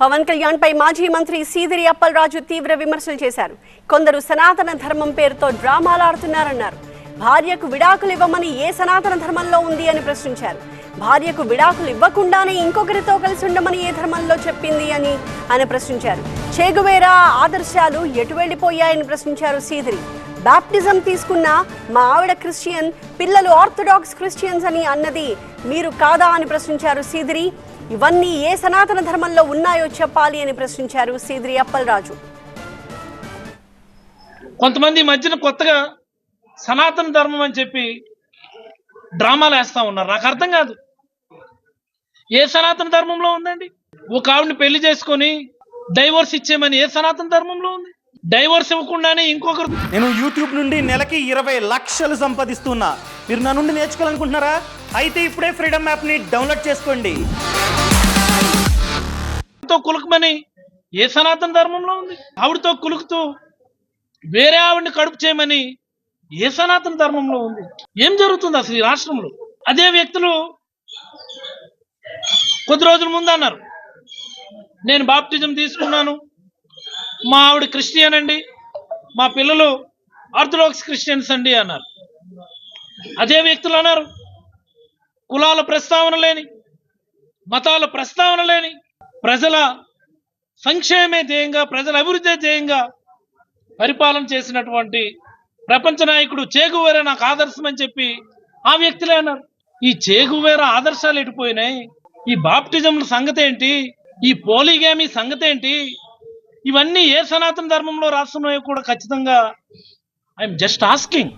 పవన్ కళ్యాణ్ పై మాజీ మంత్రి సీదిరి అప్పలరాజు తీవ్ర విమర్శలు చేశారు. కొందరు సనాతన ధర్మం పేరుతో డ్రామాలాడుతున్నారన్నారు భార్యకు విడాకులు ఇవ్వమని ఏ సనాతన ధర్మంలో ఉంది అని ప్రశ్నించారు. భార్యకు విడాకులు ఇవ్వకుండానే ఇంకొకరితో కలిసి ఉండమని ఏ ధర్మంలో చెప్పింది అని ఆయన ప్రశ్నించారు. చేగువేరా ఆదర్శాలు ఎటు వెళ్ళిపోయాయని ప్రశ్నించారు సీదిరి. బాప్టిజం తీసుకున్న మా ఆవిడ క్రిస్టియన్ పిల్లలు ఆర్థడాక్స్ క్రిస్టియన్స్ అని అన్నది మీరు కాదా అని ప్రశ్నించారు సీదిరి. ఇవన్నీ ఏ సనాతన ధర్మంలో ఉన్నాయో చెప్పాలి అని ప్రశ్నించారు సీదిరి అప్పలరాజు. కొంతమంది మధ్యన కొత్తగా సనాతన ధర్మం అని చెప్పి డ్రామాలు వేస్తా ఉన్నారు. నాకు అర్థం కాదు. ఏ సనాతన ధర్మంలో ఉందండి? ఒక ఆవిడని పెళ్ళి చేసుకొని డైవోర్స్ ఇచ్చేయమని ఏ సనాతన ధర్మంలో ఉంది? డైవోర్స్ ఇవ్వకుండానే ఇంకొకరు నేను యూట్యూబ్ నుండి నెలకి ఇరవై లక్షలు సంపాదిస్తున్నా. మీరు నా నుండి నేర్చుకోవాలనుకుంటున్నారా? అయితే ఇప్పుడే ఫ్రీడమ్ యాప్ని డౌన్లోడ్ చేసుకోండి. ఆవిడతో కులుకమని ఏ సనాతన ధర్మంలో ఉంది? ఆవిడతో కులుకుతూ వేరే ఆవిడని కడుపు చేయమని ఏ సనాతన ధర్మంలో ఉంది? ఏం జరుగుతుంది అసలు ఈ రాష్ట్రంలో? అదే వ్యక్తులు కొద్ది రోజుల ముందు అన్నారు. నేను బాప్టిజం తీసుకున్నాను. మా ఆవిడ క్రిస్టియన్ అండి. మా పిల్లలు ఆర్థడాక్స్ క్రిస్టియన్స్ అండి అన్నారు. అదే వ్యక్తులు అన్నారు. కులాల ప్రస్తావన లేని మతాల ప్రస్తావన లేని ప్రజల సంక్షేమే ధ్యేయంగా ప్రజల అభివృద్ధి ధ్యేయంగా పరిపాలన చేసినటువంటి ప్రపంచ నాయకుడు చేగువేరా నాకు ఆదర్శం అని చెప్పి ఆ వ్యక్తులే అన్నారు. ఈ చేగువేర ఆదర్శాలు ఎటుపోయినాయి ఈ బాప్టిజం సంగతి ఏంటి? ఈ పోలీగామి సంగతి ఏంటి? ఇవన్నీ ఏ సనాతన ధర్మంలో రాస్తున్నాయో కూడా ఖచ్చితంగా ఐఎమ్ జస్ట్ ఆస్కింగ్.